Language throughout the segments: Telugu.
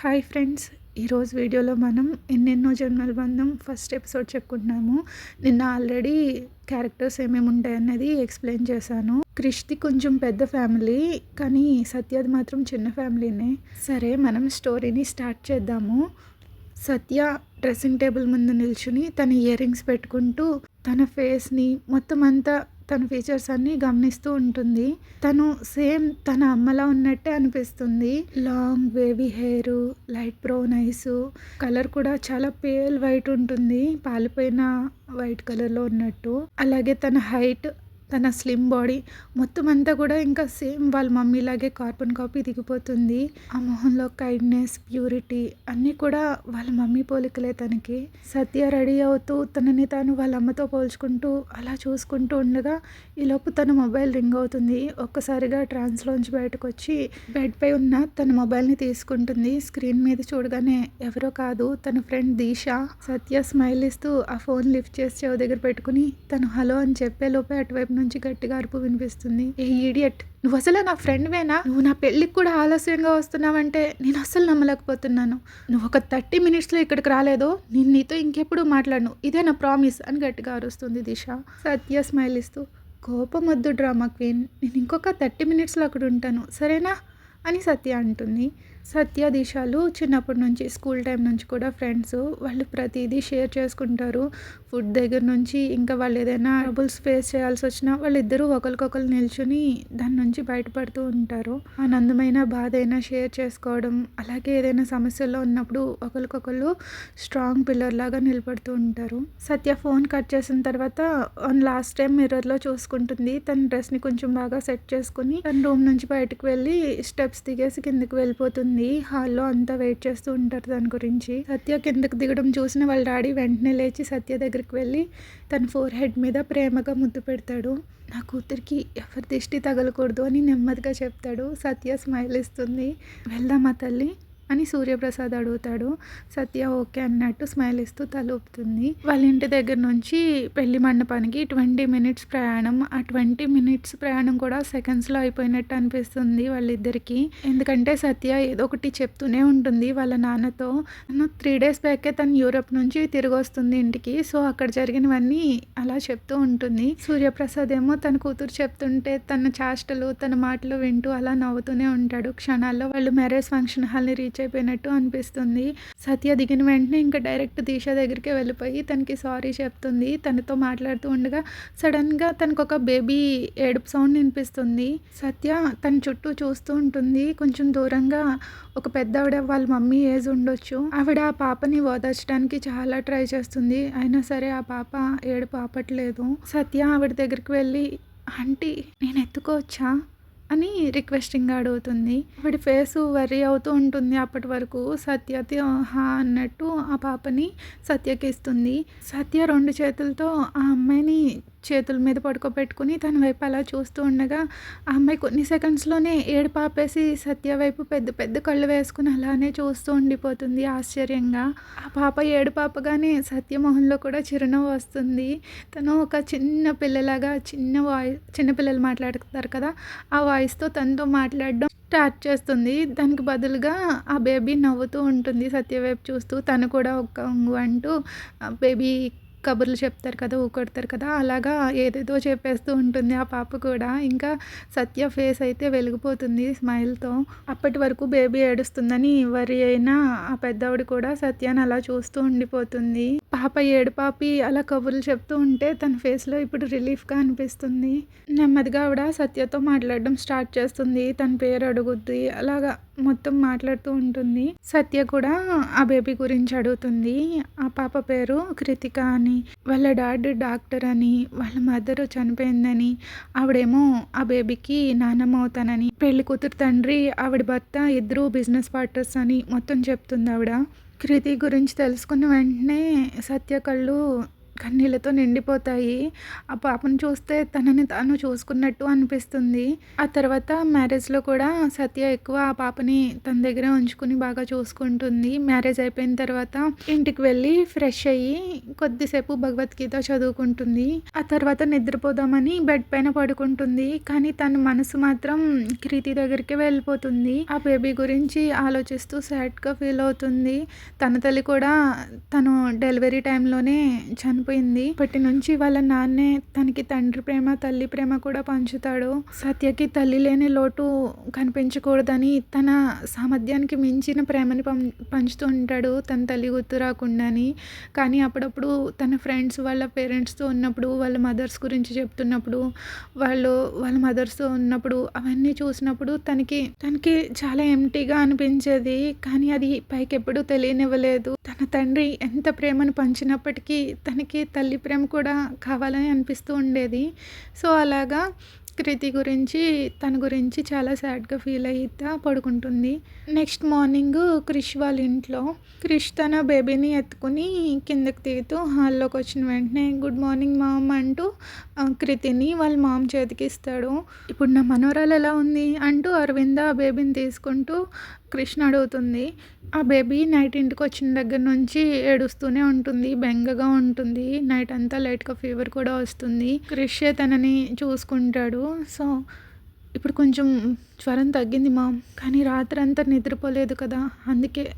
హాయ్ ఫ్రెండ్స్ ఈరోజు వీడియోలో మనం ఎన్నెన్నో జన్మల బంధం ఫస్ట్ ఎపిసోడ్ చెప్పుకుంటున్నాము. నిన్న ఆల్రెడీ క్యారెక్టర్స్ ఏమేమి ఉంటాయన్నది ఎక్స్ప్లెయిన్ చేశాను. క్రిష్ది కొంచెం పెద్ద ఫ్యామిలీ కానీ సత్యది మాత్రం చిన్న ఫ్యామిలీనే. సరే మనం స్టోరీని స్టార్ట్ చేద్దాము. సత్య డ్రెస్సింగ్ టేబుల్ ముందు నిల్చుని తన ఇయర్ రింగ్స్ పెట్టుకుంటూ తన ఫేస్ని మొత్తం అంతా తన ఫీచర్స్ అన్నీ గమనిస్తూ ఉంటుంది. తను సేమ్ తన అమ్మలా ఉన్నట్టే అనిపిస్తుంది. Long baby hair light brown eyes colour కూడా చాలా పేల్ వైట్ ఉంటుంది. పాలిపోయిన వైట్ కలర్లో ఉన్నట్టు. అలాగే తన హైట్ తన స్లిమ్ బాడీ మొత్తం అంతా కూడా ఇంకా సేమ్ వాళ్ళ మమ్మీలాగే కార్బన్ కాపీ దిగిపోతుంది. ఆ మొహంలో కైండ్నెస్ ప్యూరిటీ అన్నీ కూడా వాళ్ళ మమ్మీ పోలికలే తనకి. సత్య రెడీ అవుతూ తనని తాను వాళ్ళ అమ్మతో పోల్చుకుంటూ అలా చూసుకుంటూ ఉండగా ఈలోపు తన మొబైల్ రింగ్ అవుతుంది. ఒక్కసారిగా ట్రాన్స్లోంచి బయటకు వచ్చి బెడ్పై ఉన్న తన మొబైల్ని తీసుకుంటుంది. స్క్రీన్ మీద చూడగానే ఎవరో కాదు తన ఫ్రెండ్ దీష సత్య స్మైల్ ఇస్తూ ఆ ఫోన్ లిఫ్ట్ చేసి చెవి దగ్గర పెట్టుకుని తను హలో అని చెప్పే లోపే అటువైపు నుంచి గట్టిగా అరుపు వినిపిస్తుంది. ఏ ఈడియట్ నువ్వు అసలు నా ఫ్రెండ్వేనా? నువ్వు నా పెళ్ళికి కూడా ఆలస్యంగా వస్తున్నావంటే నేను అస్సలు నమ్మలేకపోతున్నాను. నువ్వు ఒక థర్టీ మినిట్స్లో ఇక్కడికి రాలేదో? నేను నీతో ఇంకెప్పుడు మాట్లాడను. ఇదే నా ప్రామిస్ అని గట్టిగా అరుస్తుంది దిశ. సత్య స్మైల్ ఇస్తూ కోపం డ్రామా క్వీన్. నేను ఇంకొక థర్టీ మినిట్స్లో అక్కడ ఉంటాను. సరేనా? అని సత్య అంటుంది. సత్య దిశాలు చిన్నప్పటి నుంచి స్కూల్ టైం నుంచి కూడా ఫ్రెండ్స్ వాళ్ళు ప్రతిదీ షేర్ చేసుకుంటారు. ఫుడ్ దగ్గర నుంచి ఇంకా వాళ్ళు ఏదైనా ట్రబుల్స్ ఫేస్ చేయాల్సి వచ్చినా వాళ్ళిద్దరూ ఒకరికొకరు నిల్చుని దాని నుంచి బయటపడుతూ ఉంటారు. ఆనందమైన బాధ అయినా షేర్ చేసుకోవడం అలాగే ఏదైనా సమస్యల్లో ఉన్నప్పుడు ఒకరికొకరు స్ట్రాంగ్ పిల్లర్ లాగా నిలబడుతూ ఉంటారు. సత్య ఫోన్ కట్ చేసిన తర్వాత లాస్ట్ టైం మిర్రర్లో చూసుకుంటుంది. తన డ్రెస్ని కొంచెం బాగా సెట్ చేసుకుని తన రూమ్ నుంచి బయటకు వెళ్ళి స్టెప్స్ దిగేసి కిందకి వెళ్ళిపోతుంది. హాల్లో అంతా వెయిట్ చేస్తూ ఉంటారు దాని గురించి. సత్య కిందకు దిగడం చూసిన వాళ్ళ డాడీ వెంటనే లేచి సత్య దగ్గరికి వెళ్ళి తన ఫోర్ హెడ్ మీద ప్రేమగా ముద్దు పెడతాడు. నా కూతురికి ఎవరి దిష్టి తగలకూడదు అని నెమ్మదిగా చెప్తాడు. సత్య స్మైల్ ఇస్తుంది. వెళ్దామా తల్లి? అని సూర్యప్రసాద్ అడుగుతాడు. సత్య ఓకే అన్నట్టు స్మైల్ ఇస్తూ తలూపుతుంది. వాళ్ళ ఇంటి దగ్గర నుంచి పెళ్ళి మండపానికి ట్వంటీ మినిట్స్ ప్రయాణం. ఆ ట్వంటీ మినిట్స్ ప్రయాణం కూడా సెకండ్స్లో అయిపోయినట్టు అనిపిస్తుంది వాళ్ళిద్దరికి. ఎందుకంటే సత్య ఏదో ఒకటి చెప్తూనే ఉంటుంది వాళ్ళ నాన్నతో. తను త్రీ డేస్ బ్యాకే తను యూరప్ నుంచి తిరిగి వస్తుంది ఇంటికి. సో అక్కడ జరిగినవన్నీ అలా చెప్తూ ఉంటుంది. సూర్యప్రసాద్ ఏమో తన కూతురు చెప్తుంటే తన చాష్టలు తన మాటలు వింటూ అలా నవ్వుతూనే ఉంటాడు. క్షణాల్లో వాళ్ళు మ్యారేజ్ ఫంక్షన్ హాల్ని రీచ్ అయిపోయినట్టు అనిపిస్తుంది. సత్య దిగిన వెంటనే ఇంకా డైరెక్ట్ దీక్ష దగ్గరికి వెళ్ళిపోయి తనకి సారీ చెప్తుంది. తనతో మాట్లాడుతూ ఉండగా సడన్గా తనకు ఒక బేబీ ఏడుపు సౌండ్ వినిపిస్తుంది. సత్య తన చుట్టూ చూస్తూ ఉంటుంది. కొంచెం దూరంగా ఒక పెద్ద ఆవిడ వాళ్ళ మమ్మీ ఏజ్ ఉండొచ్చు. ఆవిడ ఆ పాపని ఓదార్చడానికి చాలా ట్రై చేస్తుంది. అయినా సరే ఆ పాప ఏడుపు ఆపట్లేదు. సత్య ఆవిడ దగ్గరికి వెళ్ళి ఆంటీ నేను ఎత్తుకోవచ్చా? అని రిక్వెస్టింగ్గా అడుగుతుంది. ఆవిడ ఫేస్ వర్రీ అవుతూ ఉంటుంది. అప్పటి వరకు సత్యతి హా అన్నట్టు ఆ పాపని సత్యకి ఇస్తుంది సత్య రెండు చేతులతో ఆ అమ్మాయిని చేతుల మీద పడుకోబెట్టుకుని తన వైపు అలా చూస్తూ ఉండగా ఆ అమ్మాయి కొన్ని సెకండ్స్లోనే ఏడు పాపేసి సత్య వైపు పెద్ద పెద్ద కళ్ళు వేసుకుని అలానే చూస్తూ ఉండిపోతుంది ఆశ్చర్యంగా. ఆ పాప ఏడు పాపగానే సత్య మొహంలో కూడా చిరునవ్వు వస్తుంది. తను ఒక చిన్న పిల్లలాగా చిన్న వాయిస్ చిన్న పిల్లలు కదా ఆ వాయిస్తో తనతో మాట్లాడడం స్టార్ట్ చేస్తుంది. దానికి బదులుగా ఆ బేబీ నవ్వుతూ ఉంటుంది సత్యవైపు చూస్తూ. తను కూడా ఒక అంటూ బేబీ కబుర్లు చెప్తారు కదా ఊకొడతారు కదా అలాగా ఏదేదో చెప్పేస్తూ ఉంటుంది ఆ పాప కూడా. ఇంకా సత్య ఫేస్ అయితే వెలిగిపోతుంది స్మైల్తో. అప్పటి వరకు బేబీ ఏడుస్తుందని వరి అయినా ఆ పెద్దవాడు కూడా సత్యాన్ని అలా చూస్తూ ఉండిపోతుంది. పాప ఏడు పాపి అలా కబుర్లు చెప్తూ ఉంటే తన ఫేస్లో ఇప్పుడు రిలీఫ్గా అనిపిస్తుంది. నెమ్మదిగా ఆవిడ సత్యతో మాట్లాడడం స్టార్ట్ చేస్తుంది. తన పేరు అడుగుద్ది. అలాగా మొత్తం మాట్లాడుతూ ఉంటుంది. సత్య కూడా ఆ బేబీ గురించి అడుగుతుంది. ఆ పాప పేరు కృతిక అని వాళ్ళ డాడీ డాక్టర్ అని వాళ్ళ మదర్ చనిపోయిందని ఆవిడేమో ఆ బేబీకి నాన్నమ్మ అవుతానని పెళ్ళి కూతురు తండ్రి ఆవిడ భర్త ఇద్దరు బిజినెస్ పార్ట్నర్స్ అని మొత్తం చెప్తుంది ఆవిడ. కృతి గురించి తెలుసుకున్న వెంటనే సత్య కళ్ళు కన్నీళ్ళతో నిండిపోతాయి. ఆ పాపను చూస్తే తనని తాను చూసుకున్నట్టు అనిపిస్తుంది. ఆ తర్వాత మ్యారేజ్లో కూడా సత్య ఎక్కువ ఆ పాపని తన దగ్గర ఉంచుకుని బాగా చూసుకుంటుంది. మ్యారేజ్ అయిపోయిన తర్వాత ఇంటికి వెళ్ళి ఫ్రెష్ అయ్యి కొద్దిసేపు భగవద్గీత చదువుకుంటుంది. ఆ తర్వాత నిద్రపోదామని బెడ్ పైన పడుకుంటుంది. కానీ తన మనసు మాత్రం క్రీతి దగ్గరికి వెళ్ళిపోతుంది. ఆ బేబీ గురించి ఆలోచిస్తూ సాడ్గా ఫీల్ అవుతుంది. తన తల్లి కూడా తను డెలివరీ టైంలోనే చనిపో చనిపోయింది. ఇప్పటి నుంచి వాళ్ళ నాన్నే తనకి తండ్రి ప్రేమ తల్లి ప్రేమ కూడా పంచుతాడు. సత్యకి తల్లి లేని లోటు కనిపించకూడదని తన సామర్థ్యానికి మించిన ప్రేమని పం పంచుతూ ఉంటాడు తన తల్లి గుర్తు రాకుండాని. కానీ అప్పుడప్పుడు తన ఫ్రెండ్స్ వాళ్ళ పేరెంట్స్తో ఉన్నప్పుడు వాళ్ళ మదర్స్ గురించి చెప్తున్నప్పుడు వాళ్ళు వాళ్ళ మదర్స్తో ఉన్నప్పుడు అవన్నీ చూసినప్పుడు తనకి తనకి చాలా ఎంటీగా అనిపించేది. కానీ అది పైకి ఎప్పుడూ తెలియనివ్వలేదు. తన తండ్రి ఎంత ప్రేమను పంచినప్పటికీ తనకి తల్లి ప్రేమ కూడా కావాలని అనిపిస్తూ ఉండేది. సో అలాగా కృతి గురించి తన గురించి చాలా సాడ్గా ఫీల్ అయితా పడుకుంటుంది. నెక్స్ట్ మార్నింగ్ క్రిష్ వాళ్ళ ఇంట్లో. క్రిష్ తన బేబీని ఎత్తుకుని కిందకి దిగుతూ హాల్లోకి వచ్చిన వెంటనే గుడ్ మార్నింగ్ మామ్ అంటూ కృతిని వాళ్ళ మామ్ చేతికి ఇస్తాడు ఇప్పుడు నా మనోరాలు ఎలా ఉంది? అంటూ అరవింద ఆ బేబీని తీసుకుంటూ కృష్ణ అడుగుతుంది ఆ బేబీ నైట్ ఇంటికి వచ్చిన దగ్గర నుంచి ఏడుస్తూనే ఉంటుంది బెంగగా ఉంటుంది. నైట్ అంతా లైట్గా ఫీవర్ కూడా వస్తుంది. క్రిషే తనని చూసుకుంటాడు. సో ఇప్పుడు కొంచెం జ్వరం తగ్గింది మామ్ కానీ రాత్రి అంతా నిద్రపోలేదు కదా. అందుకే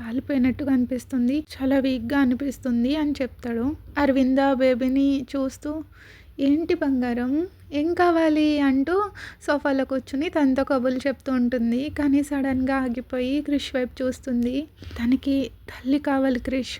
పాలిపోయినట్టుగా అనిపిస్తుంది. చాలా వీక్గా అనిపిస్తుంది అని చెప్తాడు. అరవింద బేబీని చూస్తూ ఏంటి బంగారం? ఏం కావాలి? అంటూ సోఫాలో కూర్చుని తనతో కబుర్లు చెప్తూ ఉంటుంది. కానీ సడన్గా ఆగిపోయి క్రిష్ వైపు చూస్తుంది. తనకి తల్లి కావాలి క్రిష్.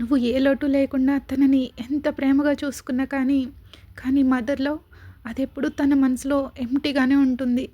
నువ్వు ఏ లోటు లేకుండా తనని ఎంత ప్రేమగా చూసుకున్నా కానీ కానీ మదర్లో అదెప్పుడు తన మనసులో ఎంటీగానే ఉంటుంది.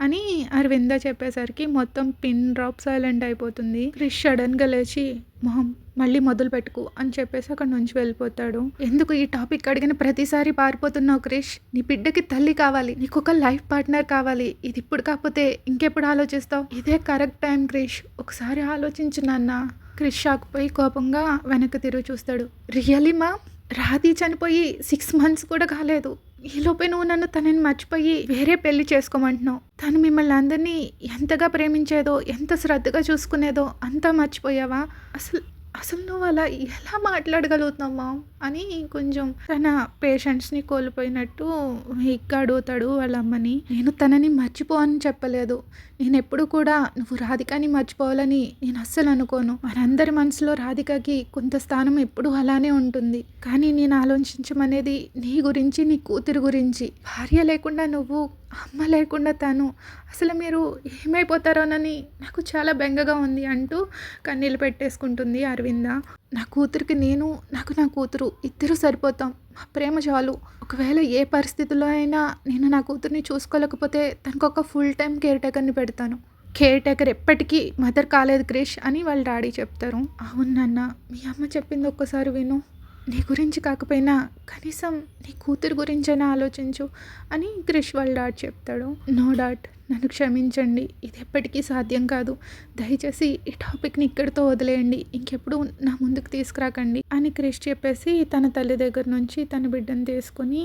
అని అరవింద చెప్పేసరికి మొత్తం పిన్ డ్రాప్ సైలెంట్ అయిపోతుంది. క్రిష్ సడన్గా లేచి మొహం మళ్ళీ మొదలు పెట్టుకు అని చెప్పేసి అక్కడ నుంచి వెళ్ళిపోతాడు. ఎందుకు ఈ టాపిక్ అడిగిన ప్రతిసారి పారిపోతున్నావు క్రిష్? నీ బిడ్డకి తల్లి కావాలి నీకు ఒక లైఫ్ పార్ట్నర్ కావాలి. ఇది ఇప్పుడు కాకపోతే ఇంకెప్పుడు ఆలోచిస్తావు? ఇదే కరెక్ట్ టైం క్రిష్. ఒకసారి ఆలోచించు నాన్న. క్రిష్ షాక్పోయి కోపంగా వెనక్కి తిరిగి చూస్తాడు. రియలీ మా రాధి చనిపోయి సిక్స్ మంత్స్ కూడా కాలేదు. ఈలోపే నువ్వు నన్ను తనని మర్చిపోయి వేరే పెళ్ళి చేసుకోమంటున్నావు. తను మిమ్మల్ని అందరినీ ఎంతగా ప్రేమించేదో ఎంత శ్రద్ధగా చూసుకునేదో అంతా మర్చిపోయావా? అసలు అసలు నువ్వు అలా ఎలా మాట్లాడగలుగుతున్నావు అని కొంచెం తన పేషెంట్స్ని కోల్పోయినట్టు వీక్గా అడుగుతాడు వాళ్ళ అమ్మని. నేను తనని మర్చిపో అని చెప్పలేదు. నేను ఎప్పుడు కూడా నువ్వు రాధికని మర్చిపోవాలని నేను అస్సలు అనుకోను. మనందరి మనసులో రాధికకి కొంత స్థానం ఎప్పుడూ అలానే ఉంటుంది. కానీ నేను ఆలోచించమనేది నీ గురించి నీ కూతురు గురించి. భార్య లేకుండా నువ్వు అమ్మ లేకుండా తను. అసలు మీరు ఏమైపోతారోనని నాకు చాలా బెంగగా ఉంది అంటూ కన్నీళ్ళు పెట్టేసుకుంటుంది అరవిందా నా కూతురికి నేను నాకు నా కూతురు ఇద్దరు సరిపోతాం. మా ప్రేమ చాలు. ఒకవేళ ఏ పరిస్థితిలో అయినా నేను నా కూతుర్ని చూసుకోలేకపోతే తనకు ఒక ఫుల్ టైం కేర్ టేకర్ని పెడతాను. కేర్ టేకర్ ఎప్పటికీ మదర్ కాలేదు క్రిష్ అని వాళ్ళ డాడీ చెప్తారు. అవును నాన్న మీ అమ్మ చెప్పింది ఒక్కసారి విను. నీ గురించి కాకపోయినా కనీసం నీ కూతురు గురించైనా ఆలోచించు అని క్రిష్ వాళ్ళ డాడ్ చెప్తాడు. నో డాట్ నన్ను క్షమించండి. ఇది ఎప్పటికీ సాధ్యం కాదు. దయచేసి ఈ టాపిక్ని ఇక్కడితో వదిలేయండి. ఇంకెప్పుడు నా ముందుకు తీసుకురాకండి అని క్రిష్ చెప్పేసి తన తల్లి దగ్గర నుంచి తన బిడ్డను తీసుకొని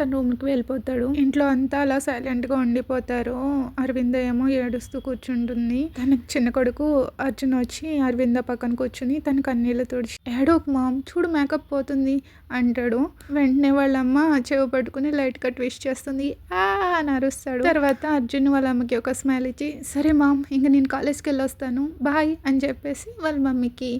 తన రూమ్కి వెళ్ళిపోతాడు. ఇంట్లో అంతా అలా సైలెంట్గా ఉండిపోతారు. అరవింద ఏమో ఏడుస్తూ కూర్చుంటుంది. తన చిన్న కొడుకు అర్జున్ వచ్చి అరవింద పక్కన కూర్చుని తన కన్నీళ్ళు తుడిచి ఏడోకు మామ్ చూడు మేకప్ పోతుంది అంటాడు. వెంటనే వాళ్ళమ్మ చెవు చెవి పట్టుకుని లైట్గా ట్విస్ట్ చేస్తుంది. ఆ అని అరుస్తాడు. తర్వాత అర్జున్ వాళ్ళ అమ్మకి ఒక స్మైల్ ఇచ్చి సరే మామ్ ఇంక నేను కాలేజ్కి వెళ్ళి వస్తాను బాయ్ అని చెప్పేసి వాళ్ళ మమ్మీకి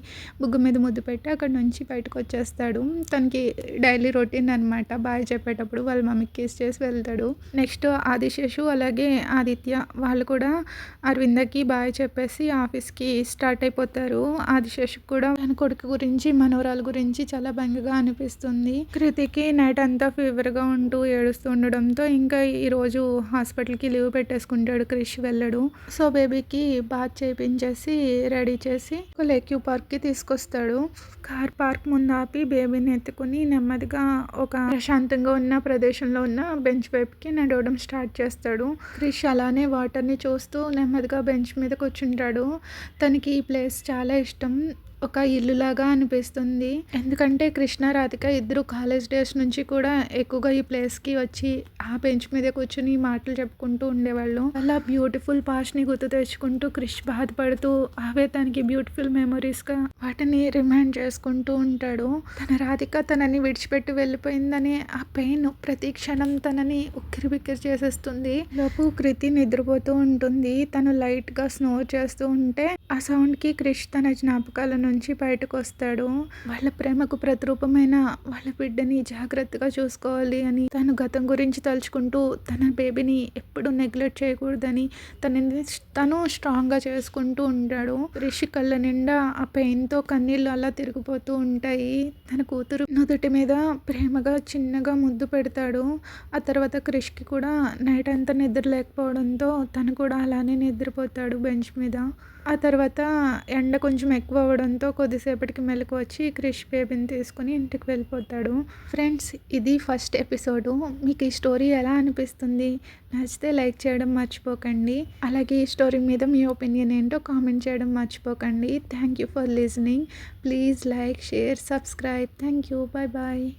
బుగ్గు మీద ముద్దు పెట్టి అక్కడ నుంచి బయటకు వచ్చేస్తాడు. తనకి డైలీ రొటీన్ అనమాట బాయ్ చెప్పేటప్పుడు వాళ్ళ మమ్మీకి కిస్ చేసి వెళ్తాడు. నెక్స్ట్ ఆదిశేషు అలాగే ఆదిత్య వాళ్ళు కూడా అరవిందకి బాయ్ చెప్పేసి ఆఫీస్కి స్టార్ట్ అయిపోతారు. ఆదిశేషు కూడా తన కొడుకు గురించి మనవరాల గురించి చాలా భంగగా అనిపిస్తుంది. కృతికి నైట్ అంతా ఫీవర్గా ఉంటూ ఏడుస్తూ ఉండడంతో ఇంకా ఈరోజు హాస్పిటల్కి లీవ్ చేసుకుంటాడు క్రిష్ వెళ్ళడు. సో బేబీకి బాత్ చేయించేసి రెడీ చేసి ఒక లేక్యూ పార్క్కి తీసుకొస్తాడు. కార్ పార్క్ ముందు ఆపి బేబీని ఎత్తుకుని నెమ్మదిగా ఒక ప్రశాంతంగా ఉన్న ప్రదేశంలో ఉన్న బెంచ్ వైపుకి నడవడం స్టార్ట్ చేస్తాడు. క్రిష్ అలానే వాటర్ని చూస్తూ నెమ్మదిగా బెంచ్ మీద కూర్చుంటాడు. తనకి ఈ ప్లేస్ చాలా ఇష్టం. ఒక ఇల్లులాగా అనిపిస్తుంది. ఎందుకంటే కృష్ణ రాధిక ఇద్దరు కాలేజ్ డేస్ నుంచి కూడా ఎక్కువగా ఈ ప్లేస్కి వచ్చి ఆ బెంచ్ మీద కూర్చుని మాటలు చెప్పుకుంటూ ఉండేవాళ్ళు. అలా బ్యూటిఫుల్ పాస్ట్ని గుర్తు తెచ్చుకుంటూ క్రిష్ బాధపడుతూ అవే తనకి బ్యూటిఫుల్ మెమరీస్గా వాటిని రిమైండ్ చేసుకుంటూ ఉంటాడు. తన రాధిక తనని విడిచిపెట్టి వెళ్ళిపోయిందని ఆ పెయిన్ ప్రతి క్షణం తనని ఉక్కిరి బిక్కిరి చేసేస్తుంది లోపు కృతి నిద్రపోతూ ఉంటుంది. తను లైట్గా స్నో చేస్తూ ఉంటే ఆ సౌండ్కి క్రిష్ తన జ్ఞాపకాలను నుంచి బయటకు వస్తాడు వాళ్ళ ప్రేమకు ప్రతిరూపమైన వాళ్ళ బిడ్డని జాగ్రత్తగా చూసుకోవాలి అని తను గతం గురించి తలుచుకుంటూ తన బేబీని ఎప్పుడు నెగ్లెక్ట్ చేయకూడదని తనని తను స్ట్రాంగ్గా చేసుకుంటూ ఉంటాడు. రిషి కళ్ళ నిండా ఆ పెయిన్తో కన్నీళ్ళు అలా తిరిగిపోతూ ఉంటాయి. తన కూతురు నుదుటి మీద ప్రేమగా చిన్నగా ముద్దు పెడతాడు. ఆ తర్వాత క్రిష్కి కూడా నైట్ అంతా నిద్ర లేకపోవడంతో తను కూడా అలానే నిద్రపోతాడు బెంచ్ మీద. ఆ తర్వాత ఎండ కొంచెం ఎక్కువ అవ్వడంతో కొద్దిసేపటికి మెలకు వచ్చి క్రిష్ బేబీని తీసుకుని ఇంటికి వెళ్ళిపోతాడు. ఫ్రెండ్స్ ఇది ఫస్ట్ ఎపిసోడు. మీకు ఈ స్టోరీ ఎలా అనిపిస్తుంది? నచ్చితే లైక్ చేయడం మర్చిపోకండి. అలాగే ఈ స్టోరీ మీద మీ ఒపీనియన్ ఏంటో కామెంట్ చేయడం మర్చిపోకండి. Thank you for listening. Please like share subscribe. Thank you. Bye bye.